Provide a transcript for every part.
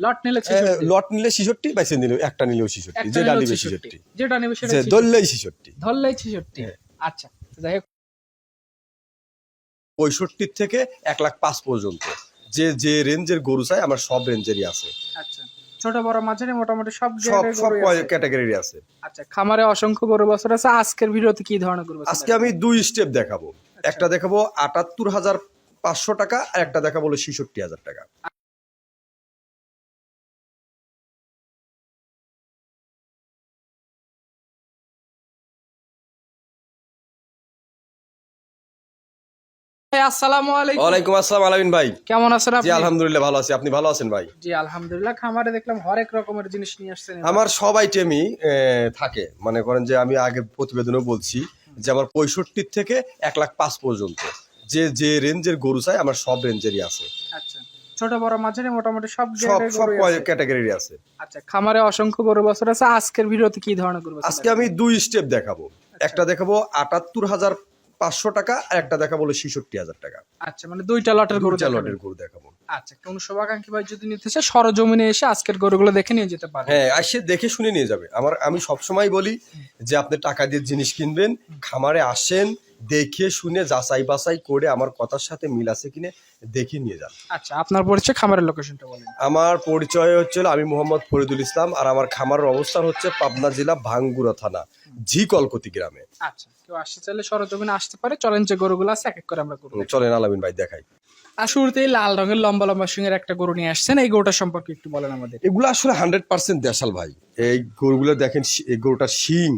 লট নিলে লট নিলে ছিষট্টি নিলে একটা নিলেও ছিষট্টি যেটা নিবে ছিষট্টি। যেটা নেবে সেটা ধরলেই ছিষট্টি। ধরলেই ছেষট্টি। হ্যাঁ। আচ্ছা যাই হোক। পঁয়ষট্টি থেকে এক লাখ পাঁচ পর্যন্ত। যে যে রেঞ্জের গরু চাই আমার সব রেঞ্জেরই আছে। আচ্ছা ছোট বড় মাঝারি মোটামুটি সব সব সব। ক্যাটাগরির আছে। আচ্ছা খামারে অসংখ্য গরু বছর আছে। আজকের ভিডিওতে কি ধরনের গরু আজকে আমি দুই স্টেপ দেখাবো। একটা দেখাবো আটাত্তর হাজার পাঁচশো টাকা আর একটা দেখাবো ছিষট্টি হাজার টাকা। ভাই, আসসালামু আলাইকুম। ওয়ালাইকুম আসসালাম আলামিন ভাই। কেমন আছেন জি আলহামদুলিল্লাহ ভালো আছি। আপনি ভালো আছেন ভাই? জি আলহামদুলিল্লাহ। খামারে দেখলাম হরেক রকমের জিনিস নিয়ে আসছেন আমার সব আইটেমই থাকে। মনে করেন যে আমি আগে প্রতিবেদনেও বলছি যে আমার পঁয়ষট্টির থেকে এক লাখ পাঁচ পর্যন্ত। যে যে রেঞ্জের গরু চাই আমার সব রেঞ্জেরই আছে। আচ্ছা। ছোট বড় মাঝারি মোটামুটি সব সব গরুই আছে। আচ্ছা খামারে অসংখ্য গরু বছর আছে। আজকের ভিডিওতে কি ধরনের গরু আজকে আমি দুই স্টেপ দেখাবো। একটা দেখাবো আটাত্তর হাজার পাঁচশো টাকা আর একটা দেখাবো হলো ছেষট্টি হাজার টাকা। আচ্ছা মানে দুইটা লটের গরু দুইটা। লটের গরু দেখাবো। আচ্ছা কোন শুভাকাঙ্ক্ষী ভাই যদি নিতে চায় সরজমিনে এসে আজকের গরুগুলো দেখে নিয়ে যেতে পারে। হ্যাঁ আসে দেখে শুনে নিয়ে যাবে। আমার আমি সবসময় বলি যে আপনি টাকা দিয়ে জিনিস কিনবেন খামারে আসেন দেখে শুনে যাচাই বাছাই করে আমার কথার সাথে মিল আছে কিনে দেখে নিয়ে যান। আচ্ছা আপনার পরিচয় খামারের লোকেশনটা বলেন। আমার পরিচয় হচ্ছিল আমি মোহাম্মদ ফরিদুল ইসলাম আর আমার খামারের অবস্থান হচ্ছে পাবনা জেলা ভাঙ্গুরা থানা ঝি কলকতি গ্রামে। আচ্ছা কেউ আসতে চাইলে সরজমিনে আসতে পারে চলেন যে গরুগুলো আছে এক এক করে আমরা গরু চলেন আলামিন ভাই দেখাই। আর শুরুতেই লাল রঙের লম্বা লম্বা সিংয়ের একটা গরু নিয়ে আসছেন এই গরুটা সম্পর্কে একটু বলেন আমাদের। এগুলো আসলে হান্ড্রেড পার্সেন্ট দেশাল ভাই। এই গরুগুলো দেখেন এই গরুটার শিং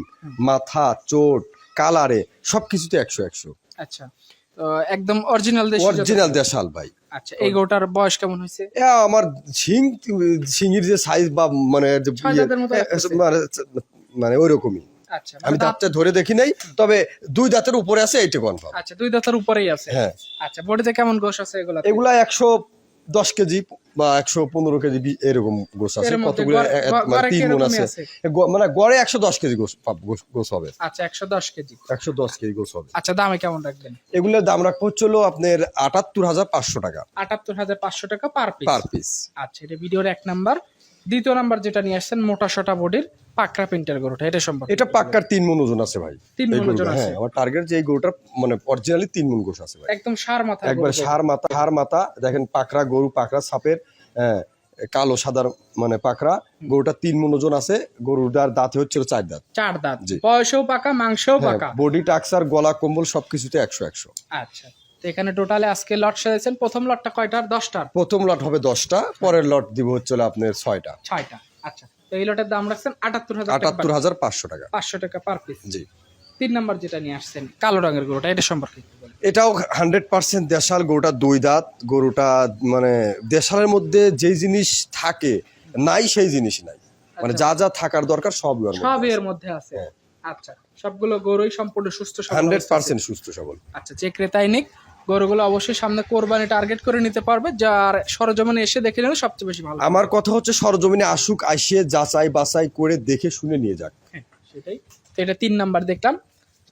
মাথা চোট কালারে সবকিছুতে একশো একশো। আচ্ছা তো একদম অরিজিনাল দেশি। অরিজিনাল দেশাল ভাই। আচ্ছা এই গরুটার বয়স কেমন হয়েছে? আমার শিং শিঙির যে সাইজ বা মানে ইয়ে। মানে মানে ওইরকমই। আচ্ছা আমি মানে দাঁতটা ধরে দেখি নাই তবে দুই দাঁতের উপরে আছে এইটা কনফার্ম আচ্ছা দুই দাঁতের উপরেই আছে। হ্যাঁ। আচ্ছা বডিতে কেমন গোশ আছে এগুলা এগুলা একশো দশ কেজি বা একশো পনেরো কেজি এরকম গোছ আছে। কতগুলো মানে তিন কিরকমই আছে। মানে গড়ে একশো দশ কেজি গোছ হবে। আচ্ছা একশো দশ কেজি। একশো দশ কেজি গোস হবে। আচ্ছা দামে কেমন রাখবেন? এগুলোর দাম রাখব হচ্ছিল আপনার আটাত্তর হাজার পাঁচশো টাকা। আটাত্তর হাজার পাঁচশো টাকা পার পিস। Per piece. আচ্ছা এটা ভিডিওর এক নাম্বার। দ্বিতীয় নাম্বার যেটা নিয়ে আসছেন মোটা সোটা বডির প্রিন্টার গরুটা এটা সম্পর্কে এটা পাক্কার তিন মন ওজন আছে ভাই। তিন মন ওজন আছে। হ্যাঁ আমার টার্গেট যে এই গরুটার মানে অরিজিনালি তিন মন গোছ আছে ভাই। একদম সার মাথা একবার সার মাথা হার মাথা দেখেন পাকড়া গরু পাকড়া সাপের হ্যাঁ, কালো সাদার মানে পাকড়া গরুটা তিন মন ওজন আছে গরুটার দাঁতে হচ্ছিল চার দাঁত। চার দাঁত। জি। বয়সেও পাকা মাংসও হ্যাঁ, পাকা। বডি টাক্সার গলা কম্বল সবকিছুতে একশো একশো। আচ্ছা এখানে টোটালে আজকে লট সাজাইছেন প্রথম লটটা কয়টার? দশটার? প্রথম লট হবে দশটা পরের লট দিব হচ্ছে আপনার ছয়টা। ছয়টা আচ্ছা। তো এই লটের দাম রাখছেন আটাত্তর হাজার আটাত্তর হাজার পাঁচশো টাকা। পাঁচশো টাকা পার পিস। জি। তিন নাম্বার যেটা নিয়ে আসছেন কালো রঙের গরুটা এটা সম্পর্কে এটাও হান্ড্রেড পার্সেন্ট দেশাল গরুটা দুই দাঁত গরুটা মানে দেশালের মধ্যে যেই জিনিস থাকে নাই সেই জিনিস নাই। মানে যা যা থাকার দরকার সব সব এর মধ্যে আছে। আচ্ছা সবগুলো গরুই সম্পূর্ণ সুস্থ সবল হান্ড্রেড অবস্থায় আছে। পার্সেন্ট সুস্থ সবল। আচ্ছা যে ক্রেতাই নিক গরুগুলো অবশ্যই সামনে কোরবানি টার্গেট করে নিতে পারবে যার সরজমিনে এসে দেখে নিলে সবচেয়ে বেশি ভালো। আমার কথা হচ্ছে সরজমিনে আসুক আসিয়ে যাচাই বাছাই করে দেখে শুনে নিয়ে যাক। হ্যাঁ, সেটাই। তো এটা তিন নাম্বার দেখলাম।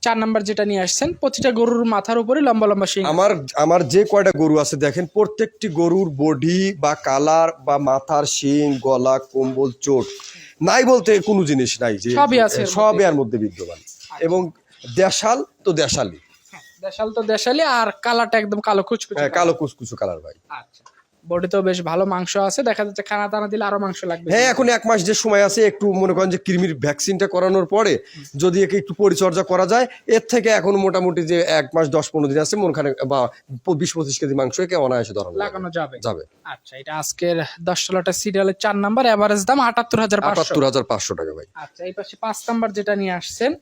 চার নাম্বার যেটা নিয়ে আসছেন প্রতিটা গরুর মাথার উপরে লম্বা লম্বা শিং। আমার আমার যে কয়টা গরু আছে দেখেন প্রত্যেকটি গরুর বডি বা কালার বা মাথার শিং গলা কম্বল চোট নাই বলতে কোনো জিনিস নাই যে সবই আছে সবই এর মধ্যে বিদ্যমান। এবং দেশাল তো দেশালি দেশাল তো দেশালি আর কালারটা একদম কালো কুচকুচে হ্যাঁ, কালো কুচকুচো কালার ভাই। আচ্ছা। বেশ ভালো মাংস আছে দেখা যাচ্ছে খানা টানা দিলে আরও মাংস লাগবে। হ্যাঁ এখন এক মাস যে সময় আছে একটু মনে করেন যে কৃমির ভ্যাকসিনটা করানোর পরে যদি একে একটু পরিচর্যা করা যায় এর থেকে এখন মোটামুটি যে এক মাস দশ পনেরো দিন আছে মনখানে বা বিশ পঁচিশ কেজি মাংস একে অনায়াসে ধরানো লাগানো যাবে। যাবে। আচ্ছা এটা আজকের দশ তলাটা সিরিয়ালের চার নাম্বার এভারেজ দাম আটাত্তর হাজার আটাত্তর হাজার পাঁচশো টাকা ভাই। আচ্ছা এই পাশে পাঁচ নাম্বার যেটা নিয়ে আসছেন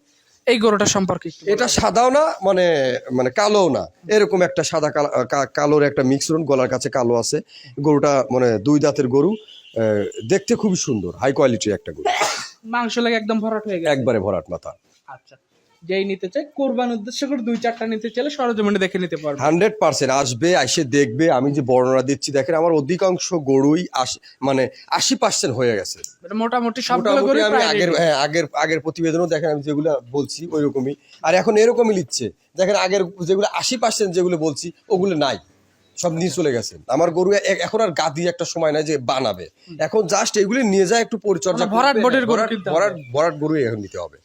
এই গরুটা সম্পর্কে এটা সাদাও না মানে মানে কালোও না। এরকম একটা সাদা কালা- কালোর একটা মিক্সরন গলার কাছে কালো আছে। গরুটা মানে দুই দাঁতের গরু আহ, দেখতে খুবই সুন্দর হাই কোয়ালিটি একটা গরু। মাংস লাগে একদম ভরাট হয়ে গেছে। একবারে ভরাট মাথা। আচ্ছা। যেই নিতে চাই কোরবান উদ্দেশ্য করে দুই চারটা নিতে চাইলে সরজমিনে দেখে নিতে পারবে। হান্ড্রেড পার্সেন্ট আসবে এসে দেখবে আমি যে বর্ণনা দিচ্ছি দেখেন আমার অধিকাংশ গরুই মানে আশি পার্সেন্ট হয়ে গেছে। মোটামুটি সবগুলো মোটামুটি গরু আমি আগের হ্যাঁ আগের আগের প্রতিবেদনও দেখেন আমি যেগুলো বলছি ওই রকমই আর এখন এরকমই লিখছে দেখেন আগের যেগুলো আশি পার্সেন্ট যেগুলো বলছি ওগুলো নাই সব নিয়ে চলে গেছে। আমার গরু এখন আর গাদি একটা সময় নাই যে বানাবে। এখন জাস্ট এগুলি নিয়ে যায় একটু পরিচর্যা মানে ভরাট গরু ভরাট- ভরাট ভরাট গরু এখন নিতে হবে।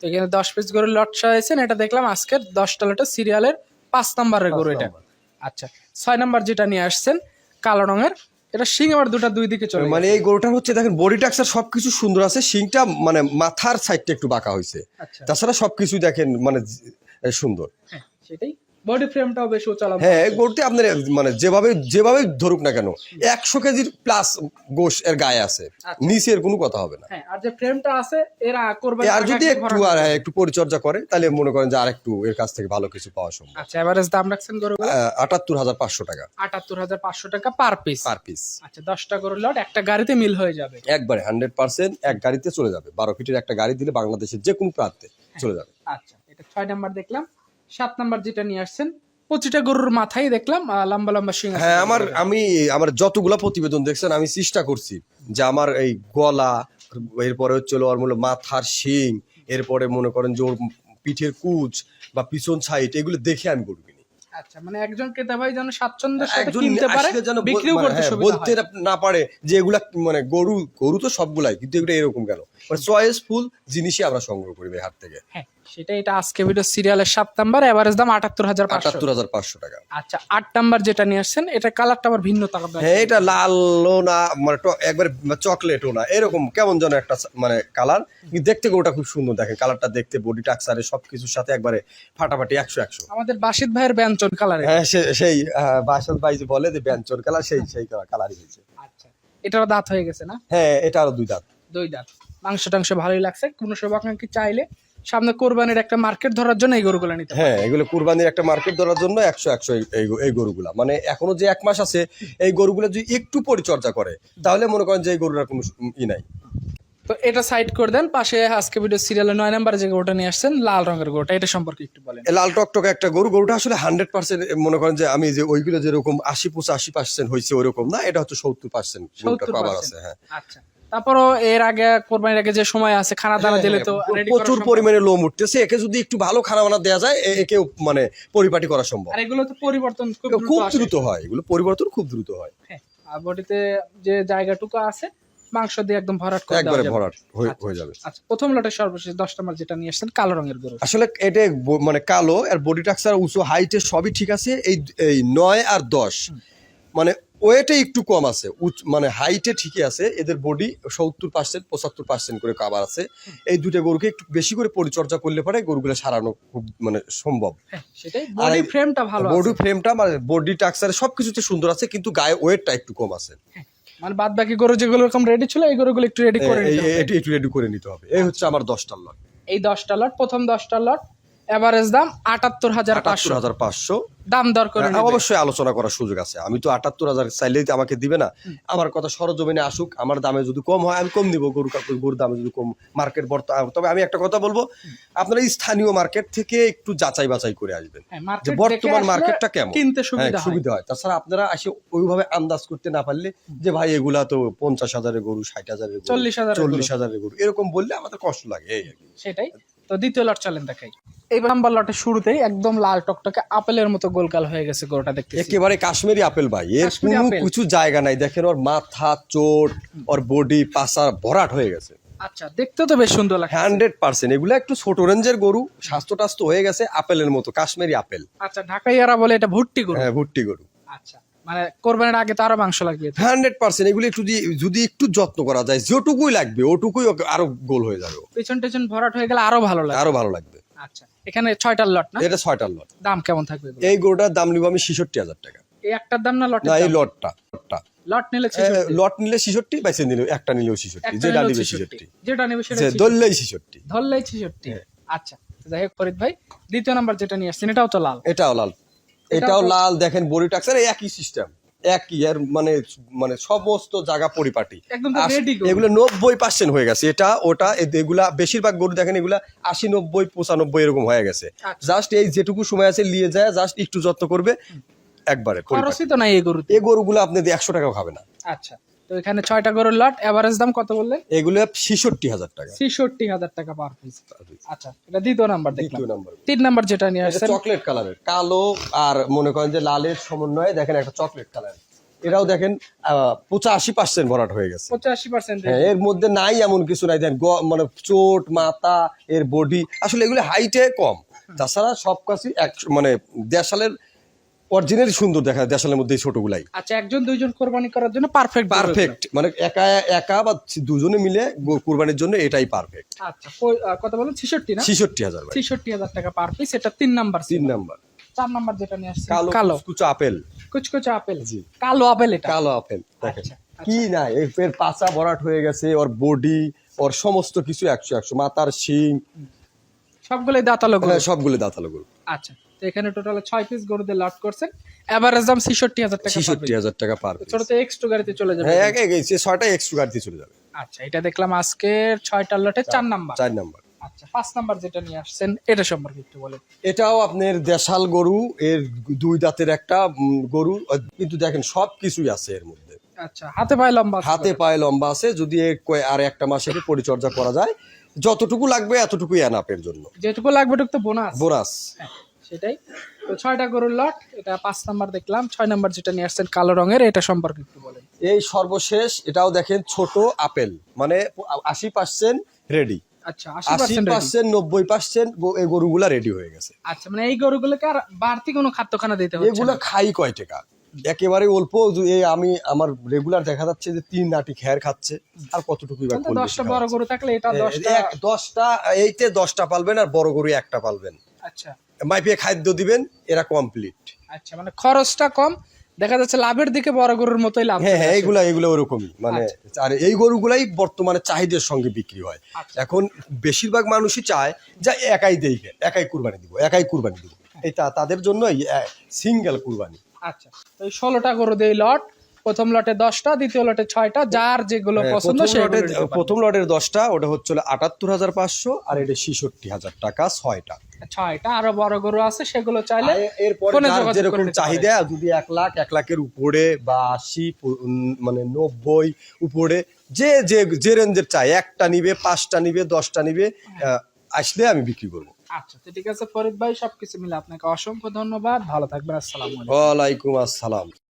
তো এখানে দশ পিস গরুর লট হয়েছেন এটা দেখলাম আজকের দশটা লটের সিরিয়ালের পাঁচ নাম্বারের গরু এটা। আচ্ছা ছয় নাম্বার যেটা নিয়ে আসছেন কালো রঙের এটা শিং আবার দুটা দুই দিকে চলে মানে এই গরুটা হচ্ছে দেখেন বডি টাক্সার সবকিছু সুন্দর আছে শিংটা মানে মাথার সাইডটা একটু বাঁকা হয়েছে। আচ্ছা। তাছাড়া সবকিছু দেখেন মানে সুন্দর। হ্যাঁ সেটাই। বডি ফ্রেমটাও বেশ হ্যাঁ আপনার মানে যেভাবে যেভাবে ধরুক না কেন একশো কেজির প্লাস গোশ এর গায়ে আছে। আচ্ছা। নিচে এর কোনো কথা হবে না। হ্যাঁ আর যে ফ্রেমটা আছে এরা করবে আর যদি একটু আর হ্যাঁ, একটু পরিচর্যা করে তাহলে মনে করেন যে আর একটু এর কাছ থেকে ভালো কিছু পাওয়া সম্ভব। আচ্ছা এভারেজ দাম রাখছেন গরু আটাত্তর হাজার পাঁচশো টাকা। আটাত্তর হাজার পাঁচশো টাকা পার পিস পার পিস আচ্ছা দশটা গরুর লট একটা গাড়িতে মিল হয়ে যাবে। একবারে হান্ড্রেড পার্সেন্ট এক গাড়িতে চলে যাবে। বারো ফিটের একটা গাড়ি দিলে বাংলাদেশের যে কোনো প্রান্তে চলে যাবে। আচ্ছা এটা ছয় নাম্বার দেখলাম। সাত নাম্বার যেটা নিয়ে আসছেন প্রতিটা গরুর মাথায় দেখলাম লম্বা লম্বা শিং হ্যাঁ আমার আমি আমার যতগুলা প্রতিবেদন দেখছেন আমি চেষ্টা করছি যে আমার এই গলা এরপরে হচ্ছে ওর মূল মাথার শিং এরপরে মনে করেন যে ওর পিঠের কুচ বা পিছন সাইড এগুলো দেখে আমি গরু কিনি। আচ্ছা মানে একজন ক্রেতা ভাই যেন স্বাচ্ছন্দ্যের সাথে কিনতে পারে বিক্রিও করতে হ্যাঁ, সুবিধা বলতে না- পারে যে এগুলা মানে গরু গরু তো সবগুলাই কিন্তু এগুলো এরকম কেন? মানে চয়েসফুল জিনিসই আমরা সংগ্রহ করি হাট থেকে। হ্যাঁ সেটা এটা আজকে ভিডিও সিরিয়ালের সাত নাম্বার এভারেজ দাম আটাত্তর হাজার আটাত্তর হাজার পাঁচশো টাকা। আচ্ছা আট নাম্বার যেটা নিয়ে আসছেন এটা কালারটা আবার ভিন্ন টাকা হ্যাঁ এটা লালও না মানে একবারে চকলেটও না এরকম কেমন যেন একটা মানে কালার দেখতে ওটা খুব সুন্দর দেখেন কালারটা দেখতে বডি টাক্সারে সবকিছুর সাথে একবারে ফাটাফাটি একশো একশো। আমাদের বাসিদ ভাইয়ের ব্যঞ্জন কালার হ্যাঁ সেই বাসন ভাই যে বলে যে ব্যঞ্চন কালার সেই সেই কালারই হয়েছে। আচ্ছা এটার দাঁত হয়ে গেছে না? হ্যাঁ এটা আরও দুই দাঁত। দুই দাঁত। মাংস টাংস ভালোই লাগছে কোনো শুভাকাঙ্ক্ষী চাইলে সামনে কোরবানির একটা মার্কেট ধরার জন্য এই গরুগুলো নিতে হ্যাঁ এগুলো কুরবানির একটা মার্কেট ধরার জন্য একশো একশো এই- গরুগুলা। মানে এখনও যে এক মাস আছে এই গরুগুলো যদি একটু পরিচর্যা করে তাহলে মনে করেন যে এই গরুটার কোনো ই নাই। তো এটা সাইড করে দেন পাশে আজকে ভিডিও সিরিয়ালে নয় নাম্বার যে গরুটা নিয়ে আসছেন লাল রঙের গরুটা এটা সম্পর্কে একটু বলেন। লাল টকটকে একটা গরু গরুটা আসলে হান্ড্রেড পার্সেন্ট মনে করেন যে আমি যে ওইগুলো যেরকম আশি পঁচাশি পার্সেন্ট হয়েছে ওরকম না এটা হচ্ছে সত্তর পার্সেন্ট সত্তর আছে হ্যাঁ। আচ্ছা। তারপরও এর আগে কোরবানির আগে যে সময় আছে খানা দানা দিলে তো হ্যাঁ, ready করা প্রচুর পরিমাণে লোম উঠতেছে একে যদি একটু ভালো খানা বানা দেওয়া যায় একে মানে পরিপাটি করা সম্ভব। আর এগুলো তো পরিবর্তন খুব দ্রুত হয় এগুলো পরিবর্তন খুব দ্রুত হয়। হ্যাঁ আর বডিতে যে জায়গাটুকু আছে মাংস দিয়ে একদম ভরাট করে একবারে ভরাট হয়ে হয়ে যাবে। আচ্ছা প্রথম লটের সর্বশেষ দশ নম্বর যেটা নিয়ে আসছেন কালো রঙের গরু। আসলে এটা মানে কালো আর বডি টাক্সার উঁচু হাইটে সবই ঠিক আছে এই এই নয় আর দশ। মানে ওয়েটে একটু কম আছে। মানে হাইটে ঠিকই আছে। এদের বডি সত্তর পার্সেন্ট পঁচাত্তর পার্সেন্ট করে কাবার আছে। এই দুটো গরুকে একটু বেশি করে পরিচর্যা করলে পরে গরুগুলো সারানো খুব মানে সম্ভব। হ্যাঁ বডি এই- ফ্রেমটা ভালো বডি ফ্রেমটা মানে বডি টাক্সারে সবকিছুতে সুন্দর আছে কিন্তু গায়ে ওয়েটটা একটু কম আছে। মানে বাদ বাকি গরু যেগুলো এরকম রেডি ছিল এই গরুগুলো একটু রেডি করে একটু রেডি করে নিতে হবে। এই হচ্ছে আমার দশটা লট এই দশটা লট প্রথম দশটা লট এভারেজ দাম আটাত্তর হাজার আটাত্তর হাজার পাঁচশো। দাম দর করে হ্যাঁ, অবশ্যই আলোচনা করার সুযোগ আছে। আমি তো আটাত্তর হাজার চাইলেই আমাকে দিবে না। আমার কথা সরজমিনে আসুক আমার দামে যদি কম হয় আমি কম দিব গরু গরুর দামে যদি কম মার্কেট বর্ত তবে আমি একটা কথা বলব আপনারা স্থানীয় মার্কেট থেকে একটু যাচাই বাছাই করে আসবেন। হ্যাঁ, যে বর্তমান মার্কেটটা কেমন? কিনতে সুবিধা হয় সুবিধা হয়। তাছাড়া আপনারা আসে ওইভাবে আন্দাজ করতে না পারলে যে ভাই এগুলা তো পঞ্চাশ হাজারের গরু ষাট হাজারের চল্লিশ হাজার চল্লিশ হাজারের গরু এরকম বললে আমাদের কষ্ট লাগে। সেটাই। তো দ্বিতীয় লট চলেন দেখাই। নাম্বার লটের শুরুতেই একদম লাল টকটকে আপেলের মতো গোলগাল হয়ে গেছে গরুটা দেখতে একেবারে কাশ্মীরি আপেল ভাই। এর কোনো কিছু জায়গা নাই। দেখেন ওর মাথা চোট ওর বডি পাসা ভরাট হয়ে গেছে। আচ্ছা দেখতে তো বেশ সুন্দর লাগে হান্ড্রেড পার্সেন্ট। এগুলো একটু ছোট রেঞ্জের গরু স্বাস্থ্য টাস্থ্য হয়ে গেছে আপেলের মতো কাশ্মীরি আপেল। আচ্ছা ঢাকাইয়ারা বলে এটা ভুট্টি গরু? হ্যাঁ ভুট্টি গরু। আচ্ছা মানে কোরবানির আগে তো আরও মাংস লাগবে। Hundred percent. এগুলো একটু যদি যদি একটু যত্ন করা যায় যেটুকুই লাগবে ওটুকুই আরও গোল হয়ে যাবে। পেছন টেছন ভরাট হয়ে গেলে আরও ভালো লাগে আরও ভালো লাগবে। আচ্ছা এখানে ছয়টার লট না? এটা ছয়টার লট। দাম কেমন থাকবে এই গরুটার দাম নিব আমি ছিষট্টি হাজার টাকা। এই একটার দাম না লটের না এই লটটা লটটা। লট নিলে লট নিলে ছিষট্টি নিলেও একটা নিলেও ছিষট্টি যেটা নিবে 66 ছিষট্টি। যেটা নেবে সেটা ধরলেই ছিষট্টি। ধরলেই ছিষট্টি। হ্যাঁ। আচ্ছা যাই হোক ফরিদ ভাই দ্বিতীয় নাম্বার যেটা নিয়ে আসছেন এটাও তো লাল। এটাও লাল। এটাও লাল দেখেন বড়ি টাক্সার একই সিস্টেম একই এর মানে মানে সমস্ত জায়গা পরিপাটি। এগুলো নব্বই পার্সেন্ট হয়ে গেছে এটা ওটা এগুলা বেশিরভাগ গরু দেখেন এগুলা আশি নব্বই পঁচানব্বই এরকম হয়ে গেছে আচ্ছা। জাস্ট এই যেটুকু সময় আছে নিয়ে যায় জাস্ট একটু যত্ন করবে একবারে। খরচই তো নাই এই গরু এই গরুগুলো আপনি একশো টাকাও খাবে না আচ্ছা তো এখানে ছয়টা গরুর লট এভারেজ দাম কত বললেন এগুলো ছিষট্টি হাজার টাকা। ছেষট্টি হাজার টাকা পার পিস আচ্ছা এটা দ্বিতীয় নাম্বার দেখলাম। দ্বিতীয় নাম্বার তিন নাম্বার যেটা নিয়ে আসছে চকলেট কালারের কালো আর মনে করেন যে লালের সমন্বয়ে দেখেন একটা চকলেট কালার এরাও দেখেন পঁচাশি পার্সেন্ট ভরাট হয়ে গেছে। পঁচাশি পার্সেন্ট হ্যাঁ এর মধ্যে নাই এমন কিছু নাই। দেখেন মানে চোট মাথা এর বডি আসলে এগুলো হাইটে কম। তাছাড়া সব কাছে এক মানে দেশালের অরিজিনাল সুন্দর দেখা যায় দেশালের মধ্যে এই ছোটগুলাই। আচ্ছা একজন দুইজন কোরবানি করার জন্য পারফেক্ট পারফেক্ট মানে একা একা বা দুজনে মিলে কুরবানির জন্য এটাই পারফেক্ট আচ্ছা কত বলেন ছেষট্টি না? ছিষট্টি হাজার ভাই। ছেষট্টি হাজার টাকা পার পিস এটা তিন নাম্বার তিন নাম্বার চার নাম্বার যেটা নিয়ে আসছে কালো কালো। কুচকুচো আপেল। কুচকুচা আপেল। জি। কালো আপেল এটা। কালো আপেল দেখেন। আচ্ছা, কি না এর পাচা ভরাট হয়ে গেছে ওর বডি ওর সমস্ত কিছু একশো একশো। মাথার শিং। সবগুলোই দাঁতালো হ্যাঁ, সবগুলো দাঁতালো আচ্ছা। তো এখানে টোটাল ছয় পিস গরুদের লট করছেন এভারেজ দাম ছেষট্টি হাজার টাকা ছিষট্টি হাজার টাকা পার ছোট তো এক্সট্রা গাড়িতে চলে যাবে। হ্যাঁ ছয়টা এক্সট্রা গাড়িতে চলে যাবে। আচ্ছা এটা দেখলাম আজকে ছয়টা লটে চার নাম্বার চার নাম্বার আচ্ছা পাঁচ নাম্বার যেটা নিয়ে আসছেন এটা সম্পর্কে একটু বলেন। এটাও আপনার দেশাল গরু এর দুই দাঁতের একটা গরু। কিন্তু দেখেন সব কিছুই আছে এর মধ্যে। আচ্ছা হাতে পায়ে লম্বা হাতে পায়ে লম্বা আছে যদি আর একটা মাসে পরিচর্যা করা যায় যতটুকু লাগবে এতটুকুই এনাপের জন্য। যেটুকু লাগবে তো বোনাস হ্যাঁ, সেটাই। তো ছয়টা গরুর লট এটা পাঁচ নাম্বার দেখলাম। ছয় নাম্বার যেটা নিয়ে আসছেন কালো রঙের এটা সম্পর্কে একটু বলেন। এই সর্বশেষ এটাও দেখেন ছোট আপেল মানে আশি পার্সেন্ট রেডি আচ্ছা আশি আশি পার্সেন্ট পার্সেন্ট নব্বই পার্সেন্ট এই গরুগুলা রেডি হয়ে গেছে। আচ্ছা মানে এই গরুগুলোকে আর বাড়তি কোনো খাদ্যখানা দিতে হচ্ছে এগুলো খাই কয় টাকা? একেবারে অল্প এই আমি আমার রেগুলার দেখা যাচ্ছে যে তিন নাটি খেয়ার খাচ্ছে। আর কতটুকু দশটা বড় গরু থাকলে এটা দশটা এইতে দশটা পালবেন আর বড় গরু একটা পালবেন। আচ্ছা। মাইপিয়ে খাদ্য দিবেন এরা কমপ্লিট আচ্ছা মানে খরচটা কম দেখা যাচ্ছে লাভের দিকে বড় গরুর মতোই লাভ হ্যাঁ হ্যাঁ। এইগুলা এগুলো ওরকমই মানে আর এই গরুগুলাই বর্তমানে চাহিদার সঙ্গে বিক্রি হয়। আচ্ছা। এখন বেশিরভাগ মানুষই চায় যে একাই দেই একাই কুরবানি দিব একাই কুরবানি দিব। এই তা- তাদের জন্য সিঙ্গেল কুরবানি। আচ্ছা তো এই ষোলোটা গরু দেই লট প্রথম লটে দশটা দ্বিতীয় লটে ছয়টা যার যেগুলো হ্যাঁ, পছন্দ প্রথম লটের প্রথম লটের দশটা ওটা হচ্ছে আটাত্তর হাজার পাঁচশো আর এটা ছিষট্টি হাজার টাকা ছয়টা। ছয়টা আরও বড় গরু আছে সেগুলো চাইলে যেরকম। চাহিদা যদি এক লাখ এক লাখের উপরে বা আশি মানে নব্বই উপরে যে যে যে রেঞ্জের চাই একটা নিবে পাঁচটা নিবে দশটা নিবে আসলে আমি বিক্রি করব। আচ্ছা তো ঠিক আছে ফরিদ ভাই সবকিছু মিলে আপনাকে অসংখ্য ধন্যবাদ। ভালো থাকবেন আসসালামু আলাইকুম। ওয়ালাইকুম আসসালাম।